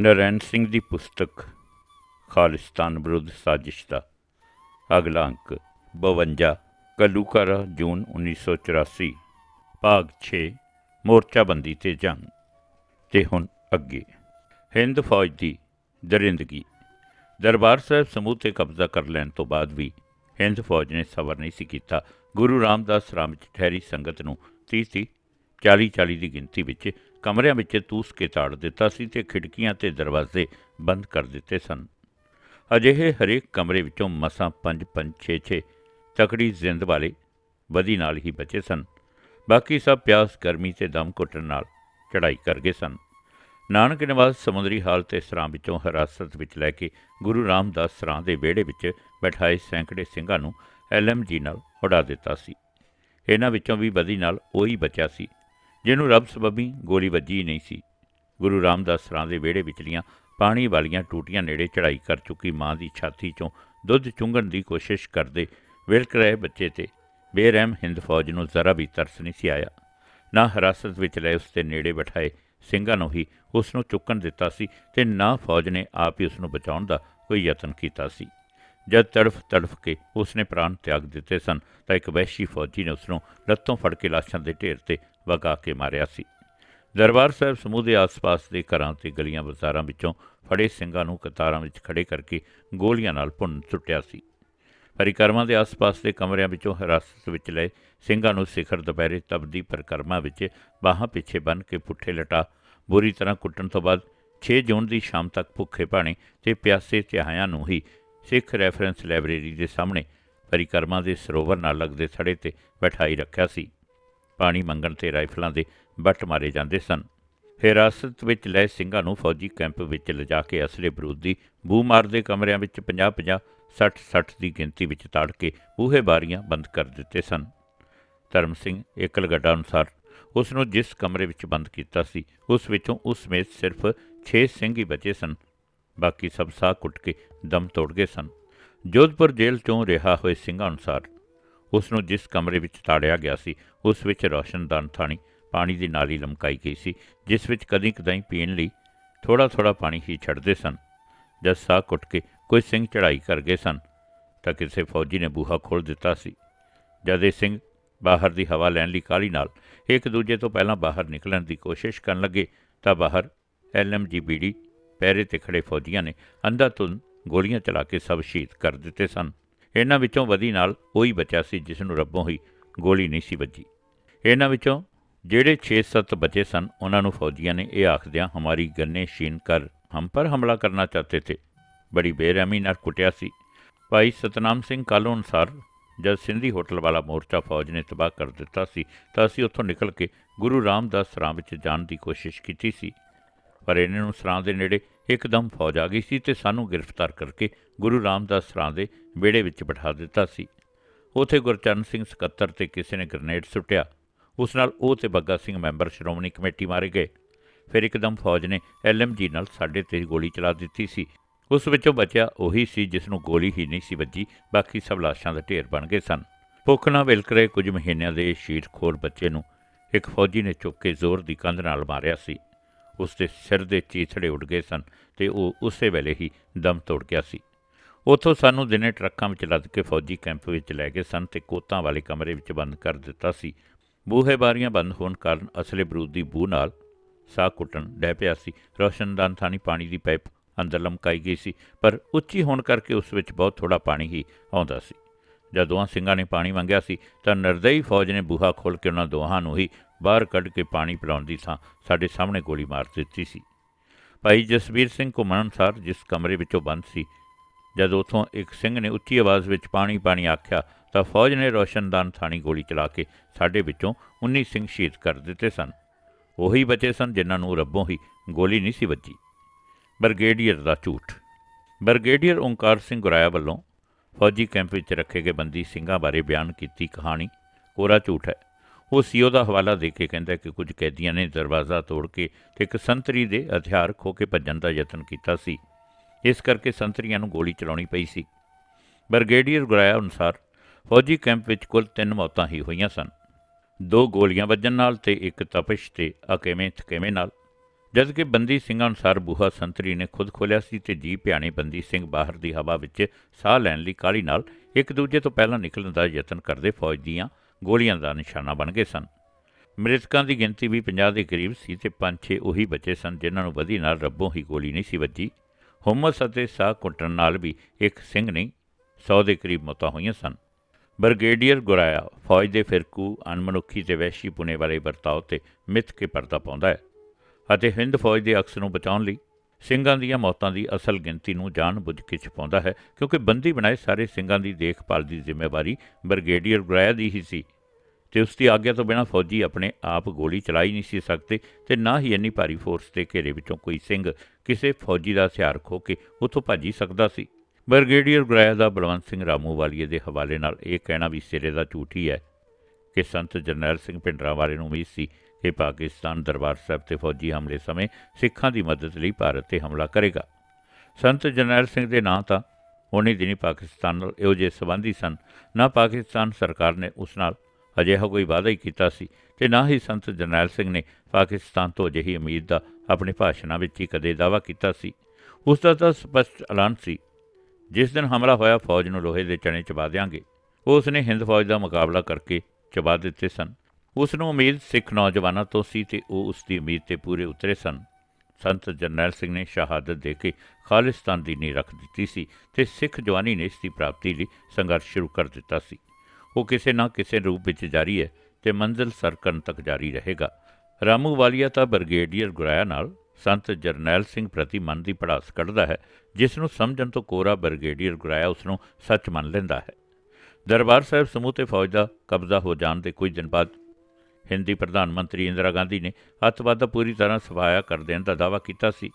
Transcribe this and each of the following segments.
ਨਰੈਣ ਸਿੰਘ ਦੀ ਪੁਸਤਕ, ਖਾਲਿਸਤਾਨ ਵਿਰੁੱਧ ਸਾਜ਼ਿਸ਼ ਦਾ। ਅਗਲਾ ਅੰਕ 52 ਕਲੂਕਰ, ਜੂਨ 1984 ਭਾਗ 6 ਮੋਰਚਾਬੰਦੀ ਤੇ ਜੰਗ। ਤੇ ਹੁਣ ਅੱਗੇ। ਹਿੰਦ ਫੌਜ ਦੀ ਦਰਿੰਦਗੀ। ਦਰਬਾਰ ਸਾਹਿਬ ਸਮੂਹ ਤੇ ਕਬਜ਼ਾ ਕਰ ਲੈਣ ਤੋਂ ਬਾਅਦ ਵੀ ਹਿੰਦ ਫੌਜ ਨੇ ਸਬਰ ਨਹੀਂ ਸੀ ਕੀਤਾ। ਗੁਰੂ ਰਾਮਦਾਸ ਰਾਮ 'ਚ ਠਹਿਰੀ ਸੰਗਤ ਨੂੰ 30 30 40 40 ਦੀ ਗਿਣਤੀ ਵਿੱਚ ਕਮਰਿਆਂ ਵਿੱਚ ਤੂਸ ਕੇ ਤਾੜ ਦਿੱਤਾ ਸੀ ਤੇ ਖਿੜਕੀਆਂ ਤੇ ਦਰਵਾਜ਼ੇ ਬੰਦ ਕਰ ਦਿੱਤੇ ਸਨ। ਅਜਿਹੇ ਹਰੇਕ ਕਮਰੇ ਵਿੱਚੋਂ ਮਸਾਂ 5 5 6 6 ਤਕੜੀ ਜ਼ਿੰਦ ਵਾਲੇ ਬਦੀ ਨਾਲ ਹੀ ਬਚੇ ਸਨ। ਬਾਕੀ ਸਭ ਪਿਆਸ, ਗਰਮੀ ਤੇ ਦਮ ਘੁੱਟਣ ਨਾਲ ਚੜਾਈ ਕਰ ਗਏ ਸਨ। ਨਾਨਕ ਨਿਵਾਸ ਸਮੁੰਦਰੀ ਹਾਲ ਤੇ ਸਰਾਂ ਵਿੱਚੋਂ ਹਿਰਾਸਤ ਵਿੱਚ ਲੈ ਕੇ ਗੁਰੂ ਰਾਮਦਾਸ ਸਰਾਂ ਦੇ ਵਿਹੜੇ ਵਿੱਚ ਬਿਠਾਏ ਸੈਂਕੜੇ ਸਿੰਘਾਂ ਨੂੰ ਐਲਐਮਜੀ ਨਾਲ ਉਡਾ ਦਿੱਤਾ ਸੀ। ਇਹਨਾਂ ਵਿੱਚੋਂ ਵੀ ਬਦੀ ਨਾਲ ਉਹੀ ਬਚਿਆ ਸੀ। ਜਿਹਨੂੰ ਰੱਬ ਸਬੱਬੀ ਗੋਲੀ ਵੱਜੀ ਹੀ ਨਹੀਂ ਸੀ। ਗੁਰੂ ਰਾਮਦਾਸ ਸਰਾਂ ਦੇ ਵਿਹੜੇ ਵਿਚਲੀਆਂ ਪਾਣੀ ਵਾਲੀਆਂ ਟੂਟੀਆਂ ਨੇੜੇ ਚੜਾਈ ਕਰ ਚੁੱਕੀ ਮਾਂ ਦੀ ਛਾਤੀ 'ਚੋਂ ਦੁੱਧ ਚੁੰਘਣ ਦੀ ਕੋਸ਼ਿਸ਼ ਕਰਦੇ ਵਿਲਕ ਰਹੇ ਬੱਚੇ ਤੇ। ਬੇਰਹਿਮ ਹਿੰਦ ਫੌਜ ਨੂੰ ਜ਼ਰਾ ਵੀ ਤਰਸ ਨਹੀਂ ਸੀ ਆਇਆ। ਨਾ ਹਿਰਾਸਤ ਵਿੱਚ ਲਏ ਉਸ ਦੇ ਨੇੜੇ ਬਿਠਾਏ ਸਿੰਘਾਂ ਨੂੰ ਹੀ ਉਸ ਨੂੰ ਚੁੱਕਣ ਦਿੱਤਾ ਸੀ ਤੇ ਨਾ ਫੌਜ ਨੇ ਆਪ ਹੀ ਉਸ ਨੂੰ ਬਚਾਉਣ ਦਾ ਕੋਈ ਯਤਨ ਕੀਤਾ ਸੀ। ਜਦ ਤੜਫ ਤੜਫ ਕੇ ਉਸ ਨੇ ਪ੍ਰਾਣ ਤਿਆਗ ਦਿੱਤੇ ਸਨ ਤਾਂ ਇੱਕ ਵਹਿਸ਼ੀ ਫੌਜੀ ਨੇ ਉਸ ਨੂੰ ਲੱਤੋਂ ਫੜ ਕੇ ਲਾਸ਼ਾਂ ਦੇ ਢੇਰ ਤੇ ਵਗਾ ਕੇ ਮਾਰਿਆ ਸੀ। ਦਰਬਾਰ ਸਾਹਿਬ ਸਮੂਹ ਦੇ ਆਸ-ਪਾਸ ਦੇ ਘਰਾਂ ਤੇ ਗਲੀਆਂ ਬਾਜ਼ਾਰਾਂ ਵਿੱਚੋਂ ਫੜੇ ਸਿੰਘਾਂ ਨੂੰ ਕਤਾਰਾਂ ਵਿੱਚ ਖੜੇ ਕਰਕੇ ਗੋਲੀਆਂ ਨਾਲ ਭੁੰਨ ਸੁੱਟਿਆ ਸੀ। ਪਰਿਕਰਮਾ ਦੇ ਆਸ-ਪਾਸ ਦੇ ਕਮਰਿਆਂ ਵਿੱਚੋਂ ਹਿਰਾਸਤ ਵਿੱਚ ਲਏ ਸਿੰਘਾਂ ਨੂੰ ਸਿਖਰ ਦੁਪਹਿਰੇ ਤਬਦੀ ਪਰਿਕਰਮਾ ਵਿੱਚ ਬਾਹਾਂ ਪਿੱਛੇ ਬੰਨ੍ਹ ਕੇ ਪੁੱਠੇ ਲਟਾ, ਬੁਰੀ ਤਰ੍ਹਾਂ ਕੁੱਟਣ ਤੋਂ ਬਾਅਦ 6 ਜੂਨ ਦੀ ਸ਼ਾਮ ਤੱਕ ਭੁੱਖੇ ਭਾਣੇ ਤੇ ਪਿਆਸੇ ਤਿਹਾਇਆਂ ਨੂੰ ਹੀ ਸਿੱਖ ਰੈਫਰੈਂਸ ਲਾਇਬ੍ਰੇਰੀ ਦੇ ਸਾਹਮਣੇ ਪਰਿਕਰਮਾ ਦੇ ਸਰੋਵਰ ਨਾਲ ਲੱਗਦੇ ਥੜੇ ਤੇ ਬਿਠਾਈ ਰੱਖਿਆ ਸੀ। ਪਾਣੀ ਮੰਗਣ ਤੇ ਰਾਈਫਲਾਂ ਦੇ ਬੱਟ ਮਾਰੇ ਜਾਂਦੇ ਸਨ। ਹਿਰਾਸਤ ਵਿੱਚ ਲਏ ਸਿੰਘਾਂ ਨੂੰ ਫੌਜੀ ਕੈਂਪ ਵਿੱਚ ਲਿਜਾ ਕੇ ਅਸਲੇ ਬਰੂਦ ਦੀ ਬੂ ਮਾਰਦੇ ਕਮਰਿਆਂ ਵਿੱਚ 50-50 60-60 ਦੀ ਗਿਣਤੀ ਵਿੱਚ ਤਾੜ ਕੇ ਬੂਹੇ ਬਾਰੀਆਂ ਬੰਦ ਕਰ ਦਿੱਤੇ ਸਨ। ਧਰਮ ਸਿੰਘ ਏਕਲ ਗੱਡਾ ਅਨੁਸਾਰ ਉਸ ਨੂੰ ਜਿਸ ਕਮਰੇ ਵਿੱਚ ਬੰਦ ਕੀਤਾ ਸੀ, ਉਸ ਵਿੱਚੋਂ ਉਸ ਸਮੇਤ ਸਿਰਫ 6 ਸਿੰਘ ਹੀ ਬਚੇ ਸਨ। ਬਾਕੀ ਸਭ ਸਾਹ ਕੁੱਟ ਕੇ ਦਮ ਤੋੜ ਗਏ ਸਨ। ਜੋਧਪੁਰ ਜੇਲ੍ਹ ਤੋਂ ਰਿਹਾ ਹੋਏ ਸਿੰਘਾਂ ਅਨੁਸਾਰ ਉਸ ਨੂੰ ਜਿਸ ਕਮਰੇ ਵਿੱਚ ਤਾੜਿਆ ਗਿਆ ਸੀ, ਉਸ ਵਿੱਚ ਰੌਸ਼ਨਦਾਨ ਥਾਣੀ, ਪਾਣੀ ਦੀ ਨਾਲੀ ਲਮਕਾਈ ਗਈ ਸੀ, ਜਿਸ ਵਿੱਚ ਕਦੀ ਕਦਾਈ ਪੀਣ ਲਈ ਥੋੜਾ ਥੋੜਾ ਪਾਣੀ ਹੀ ਛੱਡਦੇ ਸਨ। ਜਦ ਸਾਹ ਕੁੱਟ ਕੇ ਕੋਈ ਸਿੰਘ ਚੜਾਈ ਕਰ ਗਏ ਸਨ, ਤਾਂ ਕਿਸੇ ਫੌਜੀ ਨੇ ਬੂਹਾ ਖੋਲ ਦਿੱਤਾ ਸੀ। ਜਦ ਇਹ ਸਿੰਘ ਬਾਹਰ ਦੀ ਹਵਾ ਲੈਣ ਲਈ ਕਾਲੀ ਨਾਲ ਇੱਕ ਦੂਜੇ ਤੋਂ ਪਹਿਲਾਂ ਬਾਹਰ ਨਿਕਲਣ ਦੀ ਕੋਸ਼ਿਸ਼ ਕਰਨ ਲੱਗੇ, ਤਾਂ ਬਾਹਰ ਐਲਐਮਜੀਬੀਡੀ ਪਹਿਰੇ ਤੇ ਖੜੇ ਫੌਜੀਆਂ ਨੇ ਅੰਧਾਧੁੰਦ ਗੋਲੀਆਂ ਚਲਾ ਕੇ ਸਭ ਸ਼ਹੀਦ ਕਰ ਦਿੱਤੇ ਸਨ। ਇਹਨਾਂ ਵਿੱਚੋਂ ਵਧੀ ਨਾਲ ਉਹੀ ਬਚਿਆ ਸੀ ਜਿਸ ਨੂੰ ਰੱਬੋਂ ਹੀ ਗੋਲੀ ਨਹੀਂ ਸੀ ਵੱਜੀ। ਇਹਨਾਂ ਵਿੱਚੋਂ ਜਿਹੜੇ 6-7 ਬਚੇ ਸਨ, ਉਹਨਾਂ ਨੂੰ ਫੌਜੀਆਂ ਨੇ ਇਹ ਆਖਦਿਆਂ ਹਮਾਰੀ ਗੰਨੇ ਸ਼ੀਨ ਕਰ ਹਮ ਪਰ ਹਮਲਾ ਕਰਨਾ ਚਾਹਤੇ ਥੇ। ਬੜੀ ਬੇਰਹਿਮੀ ਨਾਲ ਕੁੱਟਿਆ ਸੀ। ਭਾਈ ਸਤਨਾਮ ਸਿੰਘ ਕਾਲੋ ਅਨੁਸਾਰ ਜਦ ਸਿੰਧੀ ਹੋਟਲ ਵਾਲਾ ਮੋਰਚਾ ਫੌਜ ਨੇ ਤਬਾਹ ਕਰ ਦਿੱਤਾ ਸੀ, ਤਾਂ ਅਸੀਂ ਉੱਥੋਂ ਨਿਕਲ ਕੇ ਗੁਰੂ ਰਾਮਦਾਸ ਸਰਾਂ ਵਿੱਚ ਜਾਣ ਦੀ ਕੋਸ਼ਿਸ਼ ਕੀਤੀ ਸੀ। ਪਰ ਇਹਨਾਂ ਨੂੰ ਸਰਾਂ ਦੇ ਨੇੜੇ ਇੱਕਦਮ ਫੌਜ ਆ ਗਈ ਸੀ ਤੇ ਸਾਨੂੰ ਗ੍ਰਿਫਤਾਰ ਕਰਕੇ ਗੁਰੂ ਰਾਮਦਾਸ ਸਰਾਂ ਦੇ ਵਿਹੜੇ ਵਿੱਚ ਬਿਠਾ ਦਿੱਤਾ ਸੀ। ਉਥੇ ਗੁਰਚਰਨ ਸਿੰਘ ਸਕੱਤਰ ਤੇ ਕਿਸੇ ਨੇ ਗ੍ਰਨੇਡ ਸੁੱਟਿਆ। ਉਸ ਨਾਲ ਉਹ ਤੇ ਬੱਗਾ ਸਿੰਘ ਮੈਂਬਰ ਸ਼੍ਰੋਮਣੀ ਕਮੇਟੀ ਮਾਰੇ ਗਏ। ਫਿਰ ਇੱਕਦਮ ਫੌਜ ਨੇ ਐਲਐਮਜੀ ਨਾਲ ਸਾਡੇ ਤੇ ਗੋਲੀ ਚਲਾ ਦਿੱਤੀ ਸੀ। ਉਸ ਵਿੱਚੋਂ ਬਚਿਆ ਉਹੀ ਸੀ ਜਿਸ ਨੂੰ ਗੋਲੀ ਹੀ ਨਹੀਂ ਸੀ ਵੱਜੀ, ਬਾਕੀ ਸਭ ਲਾਸ਼ਾਂ ਦਾ ਢੇਰ ਬਣ ਗਏ ਸਨ। ਭੁੱਖ ਨਾਲ ਵਿਲਕ ਰਹੇ ਕੁਝ ਮਹੀਨਿਆਂ ਦੇ ਸ਼ੀਰ ਖੋਰ ਬੱਚੇ ਨੂੰ ਇੱਕ ਫੌਜੀ ਨੇ ਚੁੱਕ ਕੇ ਜ਼ੋਰ ਦੀ ਕੰਧ ਨਾਲ ਮਾਰਿਆ ਸੀ। ਉਸ ਦੇ ਸਿਰ ਦੇ ਚੀਥੜੇ ਉੱਡ ਗਏ ਸਨ ਤੇ ਉਹ ਉਸੇ ਵੇਲੇ ਹੀ ਦਮ ਤੋੜ ਗਿਆ ਸੀ। ਉੱਥੋਂ ਸਾਨੂੰ ਦਿਨੇ ਟਰੱਕਾਂ ਵਿੱਚ ਲੱਦ ਕੇ ਫੌਜੀ ਕੈਂਪ ਵਿੱਚ ਲੈ ਗਏ ਸਨ ਤੇ ਕੋਤਾਂ ਵਾਲੇ ਕਮਰੇ ਵਿੱਚ ਬੰਦ ਕਰ ਦਿੱਤਾ ਸੀ। ਬੂਹੇ ਬਾਰੀਆਂ ਬੰਦ ਹੋਣ ਕਾਰਨ ਅਸਲੇ ਬਰੂਦ ਦੀ ਬੂ ਨਾਲ ਸਾਹ ਕੁੱਟਣ ਡਹਿ ਪਿਆ ਸੀ। ਰੋਸ਼ਨਦਾਨ ਥਾਣੀ ਪਾਣੀ ਦੀ ਪਾਈਪ ਅੰਦਰ ਲਮਕਾਈ ਗਈ ਸੀ, ਪਰ ਉੱਚੀ ਹੋਣ ਕਰਕੇ ਉਸ ਵਿੱਚ ਬਹੁਤ ਥੋੜਾ ਪਾਣੀ ਹੀ ਆਉਂਦਾ ਸੀ। ਜਦ ਦੋਹਾਂ ਸਿੰਘਾਂ ਨੇ ਪਾਣੀ ਮੰਗਿਆ ਸੀ ਤਾਂ ਨਿਰਦਈ ਫੌਜ ਨੇ ਬੂਹਾ ਖੋਲ ਕੇ ਉਹਨਾਂ ਦੋਹਾਂ ਨੂੰ ਹੀ ਬਾਹਰ ਕੱਢ ਕੇ ਪਾਣੀ ਪਿਲਾਉਣ ਦੀ ਥਾਂ ਸਾਡੇ ਸਾਹਮਣੇ ਗੋਲੀ ਮਾਰ ਦਿੱਤੀ ਸੀ। ਭਾਈ ਜਸਵੀਰ ਸਿੰਘ ਘੁੰਮਣ ਅਨੁਸਾਰ ਜਿਸ ਕਮਰੇ ਵਿੱਚੋਂ ਬੰਦ ਸੀ, ਜਦ ਉਥੋਂ ਇੱਕ ਸਿੰਘ ਨੇ ਉੱਚੀ ਆਵਾਜ਼ ਵਿੱਚ ਪਾਣੀ ਪਾਣੀ ਆਖਿਆ ਤਾਂ ਫੌਜ ਨੇ ਰੋਸ਼ਨਦਾਨ ਥਾਣੀ ਗੋਲੀ ਚਲਾ ਕੇ ਸਾਡੇ ਵਿੱਚੋਂ 19 ਸਿੰਘ ਸ਼ਹੀਦ ਕਰ ਦਿੱਤੇ ਸਨ। ਉਹੀ ਬਚੇ ਸਨ ਜਿਨ੍ਹਾਂ ਨੂੰ ਰੱਬੋਂ ਹੀ ਗੋਲੀ ਨਹੀਂ ਸੀ ਵੱਜੀ। ਬਰਗੇਡੀਅਰ ਦਾ ਝੂਠ। ਬਰਗੇਡੀਅਰ ਓਂਕਾਰ ਸਿੰਘ ਗੁਰਾਇਆ ਵੱਲੋਂ ਫੌਜੀ ਕੈਂਪ ਵਿੱਚ ਰੱਖੇ ਗਏ ਬੰਦੀ ਸਿੰਘਾਂ ਬਾਰੇ ਬਿਆਨ ਕੀਤੀ ਕਹਾਣੀ, ਕੋਰਾ ਝੂਠ ਹੈ। ਉਹ ਸੀਓ ਦਾ ਹਵਾਲਾ ਦੇ ਕੇ ਕਹਿੰਦਾ ਕਿ ਕੁਝ ਕੈਦੀਆਂ ਨੇ ਦਰਵਾਜ਼ਾ ਤੋੜ ਕੇ ਤੇ ਇੱਕ ਸੰਤਰੀ ਦੇ ਹਥਿਆਰ ਖੋ ਕੇ ਭੱਜਣ ਦਾ ਯਤਨ ਕੀਤਾ ਸੀ। ਇਸ ਕਰਕੇ ਸੰਤਰੀਆਂ ਨੂੰ ਗੋਲੀ ਚਲਾਉਣੀ ਪਈ ਸੀ। ਬਰਗੇਡੀਅਰ ਗੁਰਾਇਆ ਅਨੁਸਾਰ ਫੌਜੀ ਕੈਂਪ ਵਿੱਚ ਕੁੱਲ ਤਿੰਨ ਮੌਤਾਂ ਹੀ ਹੋਈਆਂ ਸਨ। ਦੋ ਗੋਲੀਆਂ ਵੱਜਣ ਨਾਲ ਤੇ ਇੱਕ ਤਪਸ਼ ਤੇ ਅਕੇਵੇਂ ਥਕੇਵੇਂ ਨਾਲ ਜਦਕਿ ਬੰਦੀ ਸਿੰਘਾਂ ਅਨੁਸਾਰ ਬੂਹਾ ਸੰਤਰੀ ਨੇ ਖੁਦ ਖੋਲਿਆ ਸੀ ਤੇ ਜੀ ਭਿਆਣੇ ਬੰਦੀ ਸਿੰਘ ਬਾਹਰ ਦੀ ਹਵਾ ਵਿੱਚ ਸਾਹ ਲੈਣ ਲਈ ਕਾਹਲੀ ਨਾਲ ਇੱਕ ਦੂਜੇ ਤੋਂ ਪਹਿਲਾਂ ਨਿਕਲਣ ਦਾ ਯਤਨ ਕਰਦੇ ਫੌਜ ਦੀਆਂ ਗੋਲੀਆਂ ਦਾ ਨਿਸ਼ਾਨਾ ਬਣ ਗਏ ਸਨ। ਮ੍ਰਿਤਕਾਂ ਦੀ ਗਿਣਤੀ ਵੀ 50 ਦੇ ਕਰੀਬ ਸੀ ਤੇ ਪੰਜ ਛੇ ਉਹੀ ਬੱਚੇ ਸਨ ਜਿਨ੍ਹਾਂ ਨੂੰ ਵਧੀ ਨਾਲ ਰੱਬੋਂ ਹੀ ਗੋਲੀ ਨਹੀਂ ਸੀ ਵੱਜੀ। ਹੁਮਸ ਅਤੇ ਸਾਹ ਕੁੱਟਣ ਨਾਲ ਵੀ ਇੱਕ ਸਿੰਘ ਨਹੀਂ 100 ਦੇ ਕਰੀਬ ਮੌਤਾਂ ਹੋਈਆਂ ਸਨ। ਬਰਗੇਡੀਅਰ ਗੁਰਾਇਆ ਫੌਜ ਦੇ ਫਿਰਕੂ ਅਨਮਨੁੱਖੀ ਤੇ ਵੈਸ਼ੀ ਪੁਣੇ ਵਾਲੇ ਵਰਤਾਓ ਤੇ ਮਿੱਥ ਕੇ ਪਰਦਾ ਪਾਉਂਦਾ ਹੈ। ਅਤੇ ਹਿੰਦ ਫੌਜ ਦੇ ਅਕਸ ਨੂੰ ਬਚਾਉਣ ਲਈ ਸਿੰਘਾਂ ਦੀਆਂ ਮੌਤਾਂ ਦੀ ਅਸਲ ਗਿਣਤੀ ਨੂੰ ਜਾਣ ਬੁੱਝ ਕੇ ਛੁਪਾਉਂਦਾ ਹੈ, ਕਿਉਂਕਿ ਬੰਦੀ ਬਣਾਏ ਸਾਰੇ ਸਿੰਘਾਂ ਦੀ ਦੇਖਭਾਲ ਦੀ ਜ਼ਿੰਮੇਵਾਰੀ ਬ੍ਰਿਗੇਡੀਅਰ ਗੁਰਾਇਆ ਦੀ ਹੀ ਸੀ ਤੇ ਉਸ ਦੀ ਆਗਿਆ ਤੋਂ ਬਿਨਾਂ ਫੌਜੀ ਆਪਣੇ ਆਪ ਗੋਲੀ ਚਲਾ ਹੀ ਨਹੀਂ ਸੀ ਸਕਦੇ ਤੇ ਨਾ ਹੀ ਇੰਨੀ ਭਾਰੀ ਫੋਰਸ ਦੇ ਘੇਰੇ ਵਿੱਚੋਂ ਕੋਈ ਸਿੰਘ ਕਿਸੇ ਫੌਜੀ ਦਾ ਹਥਿਆਰ ਖੋ ਕੇ ਉੱਥੋਂ ਭੱਜ ਹੀ ਸਕਦਾ ਸੀ। ਬ੍ਰਿਗੇਡੀਅਰ ਗੁਰਾਇਆ ਦਾ ਬਲਵੰਤ ਸਿੰਘ ਰਾਮੂ ਵਾਲੀਏ ਦੇ ਹਵਾਲੇ ਨਾਲ ਇਹ ਕਹਿਣਾ ਵੀ ਸਿਰੇ ਦਾ ਝੂਠ ਹੀ ਹੈ ਕਿ ਸੰਤ ਜਰਨੈਲ ਸਿੰਘ ਭਿੰਡਰਾਂਵਾਲੇ ਨੂੰ ਉਮੀਦ ਸੀ ਕਿ ਪਾਕਿਸਤਾਨ ਦਰਬਾਰ ਸਾਹਿਬ ਤੇ ਫੌਜੀ ਹਮਲੇ ਸਮੇਂ ਸਿੱਖਾਂ ਦੀ ਮਦਦ ਲਈ ਭਾਰਤ ਤੇ ਹਮਲਾ ਕਰੇਗਾ। ਸੰਤ ਜਰਨੈਲ ਸਿੰਘ ਦੇ ਨਾਂ ਤਾਂ ਉਹਨੇ ਦਿਨੀ ਪਾਕਿਸਤਾਨ ਨਾਲ ਇਹੋ ਜਿਹੇ ਸੰਬੰਧੀ ਸਨ, ਨਾ ਪਾਕਿਸਤਾਨ ਸਰਕਾਰ ਨੇ ਉਸ ਨਾਲ ਅਜਿਹਾ ਕੋਈ ਵਾਅਦਾ ਹੀ ਕੀਤਾ ਸੀ ਤੇ ਨਾ ਹੀ ਸੰਤ ਜਰਨੈਲ ਸਿੰਘ ਨੇ ਪਾਕਿਸਤਾਨ ਤੋਂ ਅਜਿਹੀ ਉਮੀਦ ਦਾ ਆਪਣੇ ਭਾਸ਼ਣਾਂ ਵਿੱਚ ਹੀ ਕਦੇ ਦਾਅਵਾ ਕੀਤਾ ਸੀ। ਉਸ ਦਾ ਤਾਂ ਸਪਸ਼ਟ ਐਲਾਨ ਸੀ, ਜਿਸ ਦਿਨ ਹਮਲਾ ਹੋਇਆ ਫੌਜ ਨੂੰ ਲੋਹੇ ਦੇ ਚਣੇ ਚਬਾ ਦਿਆਂਗੇ। ਉਸ ਨੇ ਹਿੰਦ ਫੌਜ ਦਾ ਮੁਕਾਬਲਾ ਕਰਕੇ ਚਬਾ ਦਿੱਤੇ ਸਨ। ਉਸ ਨੂੰ ਉਮੀਦ ਸਿੱਖ ਨੌਜਵਾਨਾਂ ਤੋਂ ਸੀ ਤੇ ਉਹ ਉਸ ਦੀ ਉਮੀਦ ਤੇ ਪੂਰੇ ਉਤਰੇ ਸਨ। ਸੰਤ ਜਰਨੈਲ ਸਿੰਘ ਨੇ ਸ਼ਹਾਦਤ ਦੇ ਕੇ ਖਾਲਿਸਤਾਨ ਦੀ ਨੀਂਹ ਰੱਖ ਦਿੱਤੀ ਸੀ ਤੇ ਸਿੱਖ ਜਵਾਨੀ ਨੇ ਇਸ ਦੀ ਪ੍ਰਾਪਤੀ ਲਈ ਸੰਘਰਸ਼ ਸ਼ੁਰੂ ਕਰ ਦਿੱਤਾ ਸੀ। ਉਹ ਕਿਸੇ ਨਾ ਕਿਸੇ ਰੂਪ ਵਿੱਚ ਜਾਰੀ ਹੈ ਤੇ ਮੰਜ਼ਿਲ ਸਰ ਕਰਨ ਤੱਕ ਜਾਰੀ ਰਹੇਗਾ। ਰਾਮੂ ਵਾਲੀਆ ਤਾਂ ਬਰਗੇਡੀਅਰ ਗੁਰਾਇਆ ਨਾਲ ਸੰਤ ਜਰਨੈਲ ਸਿੰਘ ਪ੍ਰਤੀ ਮਨ ਦੀ ਪੜਾਸ ਕੱਢਦਾ ਹੈ, ਜਿਸ ਨੂੰ ਸਮਝਣ ਤੋਂ ਕੋਰਾ ਬਰਗੇਡੀਅਰ ਗੁਰਾਇਆ ਉਸ ਨੂੰ ਸੱਚ ਮੰਨ ਲੈਂਦਾ ਹੈ। ਦਰਬਾਰ ਸਾਹਿਬ ਸਮੂਹ ਤੇ ਫੌਜ ਦਾ ਕਬਜ਼ਾ ਹੋ ਜਾਣ ਦੇ ਕੁਝ ਦਿਨ ਬਾਅਦ ਹਿੰਦੀ ਪ੍ਰਧਾਨ ਮੰਤਰੀ ਇੰਦਰਾ ਗਾਂਧੀ ਨੇ ਅੱਤਵਾਦ ਦਾ ਪੂਰੀ ਤਰ੍ਹਾਂ ਸਫਾਇਆ ਕਰ ਦੇਣ ਦਾ ਦਾਅਵਾ ਕੀਤਾ ਸੀ।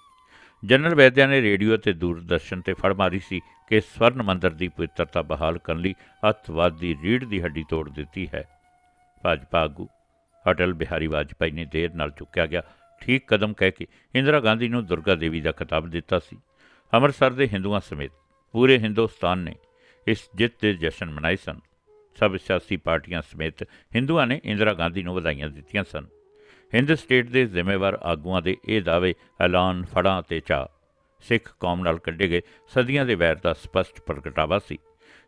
ਜਨਰਲ ਵੈਦਿਆ ਨੇ ਰੇਡੀਓ ਤੇ ਦੂਰਦਰਸ਼ਨ ਤੇ ਫੜ ਮਾਰੀ ਸੀ ਕਿ ਸਵਰਨ ਮੰਦਰ ਦੀ ਪਵਿੱਤਰਤਾ ਬਹਾਲ ਕਰਨ ਲਈ ਅੱਤਵਾਦ ਦੀ ਰੀੜ ਦੀ ਹੱਡੀ ਤੋੜ ਦਿੱਤੀ ਹੈ। ਭਾਜਪਾ ਆਗੂ ਅਟਲ ਬਿਹਾਰੀ ਵਾਜਪਾਈ ਨੇ ਦੇਰ ਨਾਲ ਚੁੱਕਿਆ ਗਿਆ ਠੀਕ ਕਦਮ ਕਹਿ ਕੇ ਇੰਦਰਾ ਗਾਂਧੀ ਨੂੰ ਦੁਰਗਾ ਦੇਵੀ ਦਾ ਖਿਤਾਬ ਦਿੱਤਾ ਸੀ। ਅੰਮ੍ਰਿਤਸਰ ਦੇ ਹਿੰਦੂਆਂ ਸਮੇਤ ਪੂਰੇ ਹਿੰਦੁਸਤਾਨ ਨੇ ਇਸ ਜਿੱਤ ਦੇ ਜਸ਼ਨ ਮਨਾਏ ਸਨ। ਸਭ ਸਿਆਸੀ ਪਾਰਟੀਆਂ ਸਮੇਤ ਹਿੰਦੂਆਂ ਨੇ ਇੰਦਰਾ ਗਾਂਧੀ ਨੂੰ ਵਧਾਈਆਂ ਦਿੱਤੀਆਂ ਸਨ। ਹਿੰਦ ਸਟੇਟ ਦੇ ਜ਼ਿੰਮੇਵਾਰ ਆਗੂਆਂ ਦੇ ਇਹ ਦਾਅਵੇ ਐਲਾਨ, ਫੜਾਂ ਤੇ ਚਾ ਸਿੱਖ ਕੌਮ ਨਾਲ ਕੱਢੇ ਗਏ ਸਦੀਆਂ ਦੇ ਵੈਰ ਦਾ ਸਪਸ਼ਟ ਪ੍ਰਗਟਾਵਾ ਸੀ।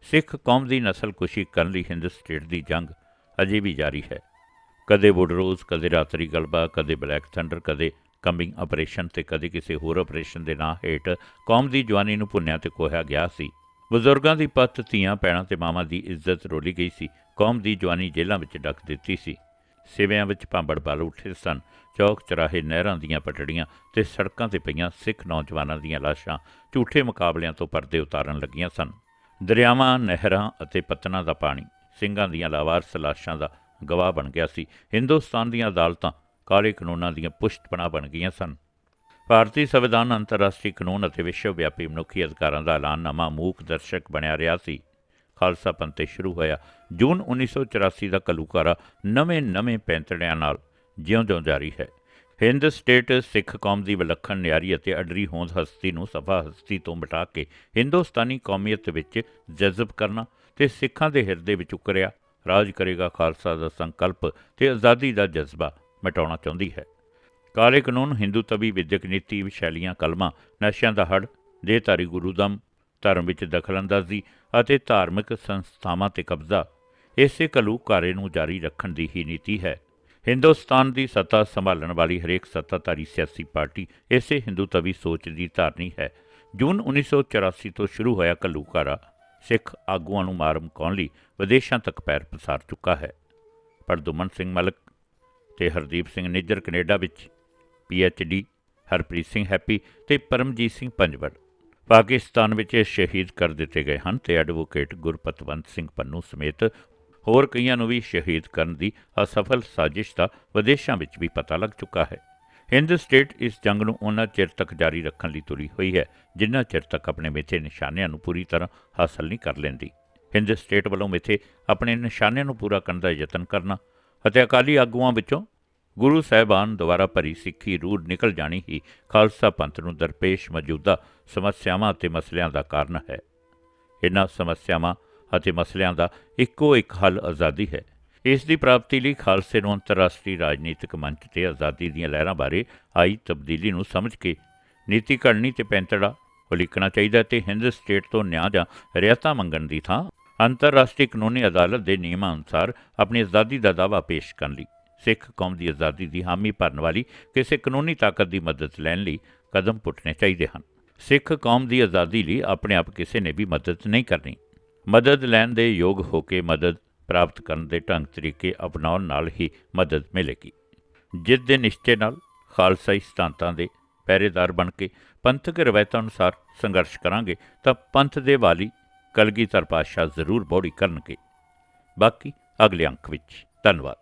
ਸਿੱਖ ਕੌਮ ਦੀ ਨਸਲਕੁਸ਼ੀ ਕਰਨ ਲਈ ਹਿੰਦ ਸਟੇਟ ਦੀ ਜੰਗ ਅਜੇ ਵੀ ਜਾਰੀ ਹੈ। ਕਦੇ ਵੁਡਰੋਜ਼ ਕਦੇ ਰਾਤਰੀ ਗਲਬਾ, ਕਦੇ ਬਲੈਕ ਥੰਡਰ, ਕਦੇ ਕਮਿੰਗ ਆਪਰੇਸ਼ਨ ਤੇ ਕਦੇ ਕਿਸੇ ਹੋਰ ਆਪਰੇਸ਼ਨ ਦੇ ਨਾਂ ਹੇਠ ਕੌਮ ਦੀ ਜਵਾਨੀ ਨੂੰ ਭੁੰਨਿਆ ਤੇ ਕੋਹਿਆ ਗਿਆ ਸੀ। ਬਜ਼ੁਰਗਾਂ ਦੀ ਪੱਤ, ਧੀਆਂ ਪੈਣਾ ਤੇ ਮਾਵਾਂ ਦੀ ਇੱਜ਼ਤ ਰੋਲੀ ਗਈ ਸੀ। ਕੌਮ ਦੀ ਜਵਾਨੀ ਜੇਲ੍ਹਾਂ ਵਿੱਚ ਡੱਕ ਦਿੱਤੀ ਸੀ। ਸਿਵਿਆਂ ਵਿੱਚ ਭਾਂਬੜ ਬਲ ਉੱਠੇ ਸਨ। ਚੌਕ ਚਰਾਹੇ ਨਹਿਰਾਂ ਦੀਆਂ ਪਟੜੀਆਂ ਤੇ ਸੜਕਾਂ ਤੇ ਪਈਆਂ ਸਿੱਖ ਨੌਜਵਾਨਾਂ ਦੀਆਂ ਲਾਸ਼ਾਂ ਝੂਠੇ ਮੁਕਾਬਲਿਆਂ ਤੋਂ ਪਰਦੇ ਉਤਾਰਨ ਲੱਗੀਆਂ ਸਨ। ਦਰਿਆਵਾਂ, ਨਹਿਰਾਂ ਅਤੇ ਪਤਨਾਂ ਦਾ ਪਾਣੀ ਸਿੰਘਾਂ ਦੀਆਂ ਲਾਵਾਰਸ ਲਾਸ਼ਾਂ ਦਾ ਗਵਾਹ ਬਣ ਗਿਆ ਸੀ। ਹਿੰਦੁਸਤਾਨ ਦੀਆਂ ਅਦਾਲਤਾਂ ਕਾਲੇ ਕਾਨੂੰਨਾਂ ਦੀਆਂ ਪੁਸ਼ਤਪਣਾ ਬਣ ਗਈਆਂ ਸਨ। ਭਾਰਤੀ ਸੰਵਿਧਾਨ ਅੰਤਰਰਾਸ਼ਟਰੀ ਕਾਨੂੰਨ ਅਤੇ ਵਿਸ਼ਵ ਵਿਆਪੀ ਮਨੁੱਖੀ ਅਧਿਕਾਰਾਂ ਦਾ ਐਲਾਨਨਾਮਾ ਮੂਕ ਦਰਸ਼ਕ ਬਣਿਆ ਰਿਹਾ ਸੀ। ਖਾਲਸਾ ਪੰਥ ਤੇ ਸ਼ੁਰੂ ਹੋਇਆ ਜੂਨ 1984 ਦਾ ਕਲੂਕਾਰਾ ਨਵੇਂ-ਨਵੇਂ ਪੈਂਤੜਿਆਂ ਨਾਲ ਜਿਉਂ-ਜਿਉਂ ਜਾਰੀ ਹੈ। ਹਿੰਦ ਸਟੇਟ ਸਿੱਖ ਕੌਮ ਦੀ ਵਿਲੱਖਣ ਨਿਆਰੀ ਅਤੇ ਅਡਰੀ ਹੋਂਦ ਹਸਤੀ ਨੂੰ ਸਫਾ ਹਸਤੀ ਤੋਂ ਮਿਟਾ ਕੇ ਹਿੰਦੁਸਤਾਨੀ ਕੌਮੀਅਤ ਵਿੱਚ ਜਜ਼ਬ ਕਰਨਾ ਤੇ ਸਿੱਖਾਂ ਦੇ ਹਿਰਦੇ ਵਿੱਚ ਉਕਰਿਆ ਰਾਜ ਕਰੇਗਾ ਖਾਲਸਾ ਦਾ ਸੰਕਲਪ ਤੇ ਆਜ਼ਾਦੀ ਦਾ ਜਜ਼ਬਾ ਮਿਟਾਉਣਾ ਚਾਹੁੰਦੀ ਹੈ। ਕਾਲੇ ਕਾਨੂੰਨ ਹਿੰਦੂ ਤਵੀ ਵਿਦਿਅਕ ਨੀਤੀ ਵਿਸ਼ੈਲੀਆਂ ਕਲਮਾਂ, ਨਸ਼ਿਆਂ ਦਾ ਹੜ ਦੇਹਧਾਰੀ ਗੁਰੂਦਮ, ਧਰਮ ਵਿੱਚ ਦਖਲਅੰਦਾਜ਼ੀ ਅਤੇ ਧਾਰਮਿਕ ਸੰਸਥਾਵਾਂ ਤੇ ਕਬਜ਼ਾ, ਇਸੇ ਘਾਰੇ ਨੂੰ ਜਾਰੀ ਰੱਖਣ ਦੀ ਹੀ ਨੀਤੀ ਹੈ। ਹਿੰਦੁਸਤਾਨ ਦੀ ਸੱਤਾ ਸੰਭਾਲਣ ਵਾਲੀ ਹਰੇਕ ਸੱਤਾਧਾਰੀ ਸਿਆਸੀ ਪਾਰਟੀ ਇਸੇ ਹਿੰਦੂ ਤਵੀ ਸੋਚ ਦੀ ਧਾਰਨੀ ਹੈ। ਜੂਨ 1984 ਤੋਂ ਸ਼ੁਰੂ ਹੋਇਆ ਘੱਲੂਘਾਰਾ ਸਿੱਖ ਆਗੂਆਂ ਨੂੰ ਮਾਰ ਮੁਕਾਉਣ ਲਈ ਵਿਦੇਸ਼ਾਂ ਤੱਕ ਪੈਰ ਪਸਾਰ ਚੁੱਕਾ ਹੈ। ਪਰ ਦੁਮਨ ਸਿੰਘ ਮਲਕ ਤੇ ਹਰਦੀਪ ਸਿੰਘ ਨਿੱਜਰ ਕੈਨੇਡਾ ਵਿੱਚ ਡੀ ਹਰਪ੍ਰੀਤ ਸਿੰਘ ਹੈਪੀ ਤੇ ਪਰਮਜੀਤ ਸਿੰਘ ਪੰਜਵੜ। ਪਾਕਿਸਤਾਨ ਵਿੱਚ ਸ਼ਹੀਦ ਕਰ ਦਿੱਤੇ ਗਏ ਹਨ ਤੇ ਐਡਵੋਕੇਟ ਗੁਰਪਤਵੰਤ ਸਿੰਘ ਪੰਨੂ ਸਮੇਤ ਹੋਰ ਕਈਆਂ ਨੂੰ ਵੀ ਸ਼ਹੀਦ ਕਰਨ ਦੀ ਅਸਫਲ ਸਾਜ਼ਿਸ਼ ਦਾ ਵਿਦੇਸ਼ਾਂ ਵਿੱਚ ਵੀ ਪਤਾ ਲੱਗ ਚੁੱਕਾ ਹੈ। ਹਿੰਦ ਸਟੇਟ ਇਸ ਜੰਗ ਨੂੰ ਉਹਨਾਂ ਚਿਰ ਤੱਕ ਜਾਰੀ ਰੱਖਣ ਲਈ ਤੁਰੀ ਹੋਈ ਹੈ, ਜਿੰਨਾ ਚਿਰ ਤੱਕ ਆਪਣੇ ਮਿੱਥੇ ਨਿਸ਼ਾਨਿਆਂ ਨੂੰ ਪੂਰੀ ਤਰ੍ਹਾਂ ਹਾਸਲ ਨਹੀਂ ਕਰ ਲੈਂਦੀ। ਹਿੰਦ ਸਟੇਟ ਵੱਲੋਂ ਮਿੱਥੇ ਆਪਣੇ ਨਿਸ਼ਾਨਿਆਂ ਨੂੰ ਪੂਰਾ ਕਰਨ ਦਾ ਯਤਨ ਕਰਨਾ ਅਤੇ ਅਕਾਲੀ ਆਗੂਆਂ ਵਿੱਚੋਂ ਗੁਰੂ ਸਾਹਿਬਾਨ ਦੁਆਰਾ ਭਰੀ ਸਿੱਖੀ ਰੂਹ ਨਿਕਲ ਜਾਣੀ ਹੀ ਖਾਲਸਾ ਪੰਥ ਨੂੰ ਦਰਪੇਸ਼ ਮੌਜੂਦਾ ਸਮੱਸਿਆਵਾਂ ਅਤੇ ਮਸਲਿਆਂ ਦਾ ਕਾਰਨ ਹੈ। ਇਹਨਾਂ ਸਮੱਸਿਆਵਾਂ ਅਤੇ ਮਸਲਿਆਂ ਦਾ ਇੱਕੋ ਇੱਕ ਹੱਲ ਆਜ਼ਾਦੀ ਹੈ। ਇਸ ਦੀ ਪ੍ਰਾਪਤੀ ਲਈ ਖਾਲਸੇ ਨੂੰ ਅੰਤਰਰਾਸ਼ਟਰੀ ਰਾਜਨੀਤਿਕ ਮੰਚ ਤੇ ਆਜ਼ਾਦੀ ਦੀਆਂ ਲਹਿਰਾਂ ਬਾਰੇ ਆਈ ਤਬਦੀਲੀ ਨੂੰ ਸਮਝ ਕੇ ਨੀਤੀ ਘੜਨੀ ਤੇ ਪੈਂਤੜਾ ਉਲੀਕਣਾ ਚਾਹੀਦਾ ਤੇ ਹਿੰਦ ਸਟੇਟ ਤੋਂ ਨਿਆਂ ਜਾਂ ਰਿਆਇਤਾਂ ਮੰਗਣ ਦੀ ਥਾਂ ਅੰਤਰਰਾਸ਼ਟਰੀ ਕਾਨੂੰਨੀ ਅਦਾਲਤ ਦੇ ਨਿਯਮਾਂ ਅਨੁਸਾਰ ਆਪਣੀ ਆਜ਼ਾਦੀ ਦਾ ਦਾਅਵਾ ਪੇਸ਼ ਕਰਨ ਲਈ। ਸਿੱਖ ਕੌਮ ਦੀ ਆਜ਼ਾਦੀ ਦੀ ਹਾਮੀ ਭਰਨ ਵਾਲੀ ਕਿਸੇ ਕਾਨੂੰਨੀ ਤਾਕਤ ਦੀ ਮਦਦ ਲੈਣ ਲਈ ਕਦਮ ਪੁੱਟਣੇ ਚਾਹੀਦੇ ਹਨ। ਸਿੱਖ ਕੌਮ ਦੀ ਆਜ਼ਾਦੀ ਲਈ ਆਪਣੇ ਆਪ ਕਿਸੇ ਨੇ ਵੀ ਮਦਦ ਨਹੀਂ ਕਰਨੀ। ਮਦਦ ਲੈਣ ਦੇ ਯੋਗ ਹੋ ਕੇ ਮਦਦ ਪ੍ਰਾਪਤ ਕਰਨ ਦੇ ਢੰਗ ਤਰੀਕੇ ਅਪਣਾਉਣ ਨਾਲ ਹੀ ਮਦਦ ਮਿਲੇਗੀ। ਜਿਸ ਦੇ ਨਿਸ਼ਚੇ ਨਾਲ ਖਾਲਸਾਈ ਸਿਧਾਂਤਾਂ ਦੇ ਪਹਿਰੇਦਾਰ ਬਣ ਕੇ ਪੰਥਕ ਰਵਾਇਤਾਂ ਅਨੁਸਾਰ ਸੰਘਰਸ਼ ਕਰਾਂਗੇ ਤਾਂ ਪੰਥ ਦੇ ਵਾਲੀ ਕਲਗੀਧਰ ਪਾਤਸ਼ਾਹ ਜ਼ਰੂਰ ਬੋੜੀ ਕਰਨਗੇ। ਬਾਕੀ ਅਗਲੇ ਅੰਕ ਵਿੱਚ ਧੰਨਵਾਦ।